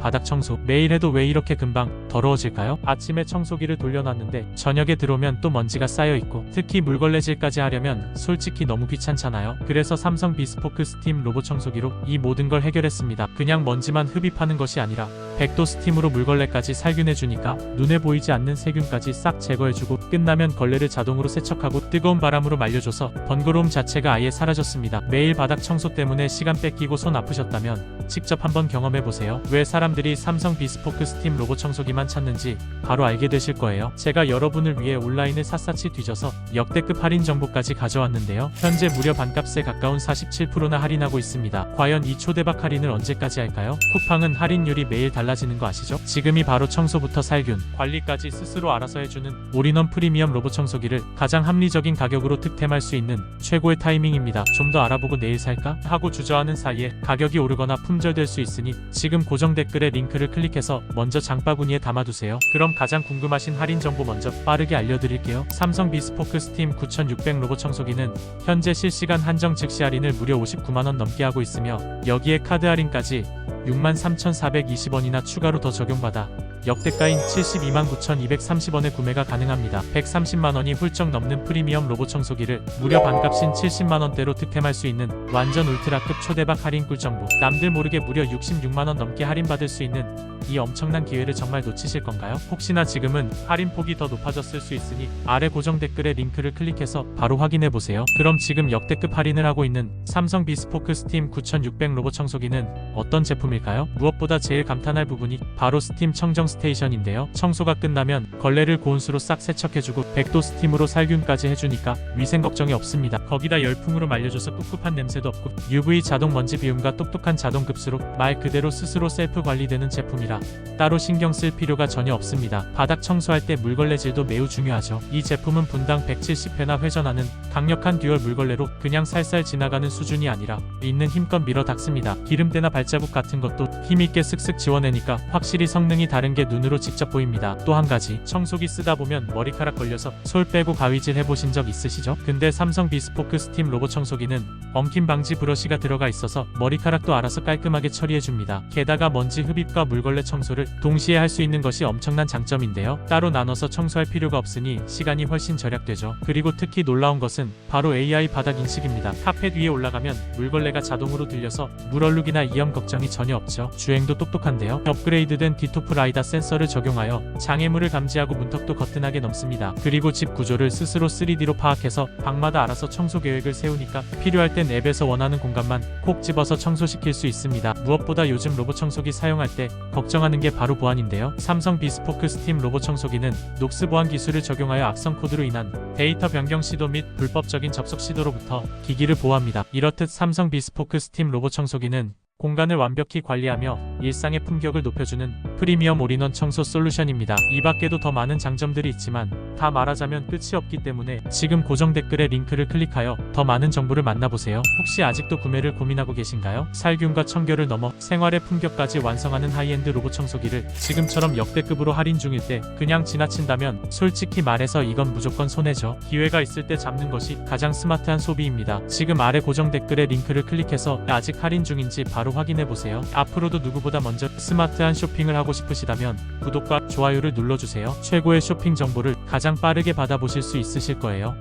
바닥 청소 매일 해도 왜 이렇게 금방 더러워질까요? 아침에 청소기를 돌려놨는데 저녁에 들어오면 또 먼지가 쌓여 있고 특히 물걸레질까지 하려면 솔직히 너무 귀찮잖아요. 그래서 삼성 비스포크 스팀 로봇 청소기로 이 모든 걸 해결했습니다. 그냥 먼지만 흡입하는 것이 아니라 100도 스팀으로 물걸레까지 살균해주니까 눈에 보이지 않는 세균까지 싹 제거해주고 끝나면 걸레를 자동으로 세척하고 뜨거운 바람으로 말려줘서 번거로움 자체가 아예 사라졌습니다. 매일 바닥 청소 때문에 시간 뺏기고 손 아프셨다면 직접 한번 경험해보세요. 왜 사람 들이 삼성 비스포크 스팀 로봇 청소기만 찾는지 바로 알게 되실 거예요. 제가 여러분을 위해 온라인을 샅샅이 뒤져서 역대급 할인 정보까지 가져왔는데요. 현재 무려 반값에 가까운 47%나 할인하고 있습니다. 과연 이 초대박 할인을 언제까지 할까요? 쿠팡은 할인율이 매일 달라지는 거 아시죠? 지금이 바로 청소부터 살균, 관리까지 스스로 알아서 해주는 올인원 프리미엄 로봇 청소기를 가장 합리적인 가격으로 득템할 수 있는 최고의 타이밍입니다. 좀 더 알아보고 내일 살까? 하고 주저하는 사이에 가격이 오르거나 품절될 수 있으니 지금 고정 댓글 에 링크를 클릭해서 먼저 장바구니에 담아두세요. 그럼 가장 궁금하신 할인 정보 먼저 빠르게 알려드릴게요. 삼성 비스포크 스팀 9600 로봇 청소기는 현재 실시간 한정 즉시 할인을 무려 59만원 넘게 하고 있으며 여기에 카드 할인까지 63,420원이나 추가로 더 적용받아 역대가인 72만 9,230원에 구매가 가능합니다. 130만원이 훌쩍 넘는 프리미엄 로봇 청소기를 무려 반값인 70만원대로 득템할 수 있는 완전 울트라급 초대박 할인 꿀정보 남들 모르게 무려 66만원 넘게 할인받을 수 있는 이 엄청난 기회를 정말 놓치실 건가요? 혹시나 지금은 할인폭이 더 높아졌을 수 있으니 아래 고정 댓글에 링크를 클릭해서 바로 확인해 보세요. 그럼 지금 역대급 할인을 하고 있는 삼성 비스포크 스팀 9600 로봇 청소기는 어떤 제품일까요? 무엇보다 제일 감탄할 부분이 바로 스팀 청정 스테이션인데요. 청소가 끝나면 걸레를 고온수로 싹 세척해주고 100도 스팀으로 살균까지 해주니까 위생 걱정이 없습니다. 거기다 열풍으로 말려줘서 꿉꿉한 냄새도 없고 UV 자동 먼지 비움과 똑똑한 자동 급수로 말 그대로 스스로 셀프 관리되는 제품이라 따로 신경 쓸 필요가 전혀 없습니다. 바닥 청소할 때 물걸레질도 매우 중요하죠. 이 제품은 분당 170회나 회전하는 강력한 듀얼 물걸레로 그냥 살살 지나가는 수준이 아니라 있는 힘껏 밀어 닦습니다. 기름때나 발자국 같은 것도 힘있게 슥슥 지워내니까 확실히 성능이 다른 게 눈으로 직접 보입니다. 또 한 가지 청소기 쓰다 보면 머리카락 걸려서 솔 빼고 가위질 해보신 적 있으시죠? 근데 삼성 비스포크 스팀 로봇 청소기는 엉킴 방지 브러쉬가 들어가 있어서 머리카락도 알아서 깔끔하게 처리해줍니다. 게다가 먼지 흡입과 물걸레 청소를 동시에 할 수 있는 것이 엄청난 장점인데요. 따로 나눠서 청소할 필요가 없으니 시간이 훨씬 절약되죠. 그리고 특히 놀라운 것은 바로 AI 바닥 인식입니다. 카펫 위에 올라가면 물걸레가 자동으로 들려서 물얼룩이나 이염 걱정이 전혀 없죠. 주행도 똑똑한데요. 업그레이드된 디토프 라이다 센서를 적용하여 장애물을 감지하고 문턱도 거뜬하게 넘습니다. 그리고 집 구조를 스스로 3D로 파악해서 방마다 알아서 청소 계획을 세우니까 필요할 땐 앱에서 원하는 공간만 콕 집어서 청소시킬 수 있습니다. 무엇보다 요즘 로봇 청소기 사용할 때 걱정하는 게 바로 보안인데요. 삼성 비스포크 스팀 로봇 청소기는 녹스 보안 기술을 적용하여 악성 코드로 인한 데이터 변경 시도 및 불법적인 접속 시도로부터 기기를 보호합니다. 이렇듯 삼성 비스포크 스팀 로봇 청소기는 공간을 완벽히 관리하며 일상의 품격을 높여주는 프리미엄 올인원 청소 솔루션입니다. 이 밖에도 더 많은 장점들이 있지만 다 말하자면 끝이 없기 때문에 지금 고정 댓글에 링크를 클릭하여 더 많은 정보를 만나보세요. 혹시 아직도 구매를 고민하고 계신가요? 살균과 청결을 넘어 생활의 품격까지 완성하는 하이엔드 로봇 청소기를 지금처럼 역대급으로 할인 중일 때 그냥 지나친다면 솔직히 말해서 이건 무조건 손해죠. 기회가 있을 때 잡는 것이 가장 스마트한 소비입니다. 지금 아래 고정 댓글에 링크를 클릭해서 아직 할인 중인지 바로 확인해 보세요. 앞으로도 누구 보다 먼저 스마트한 쇼핑을 하고 싶으시다면 구독과 좋아요를 눌러주세요. 최고의 쇼핑 정보를 가장 빠르게 받아보실 수 있으실 거예요.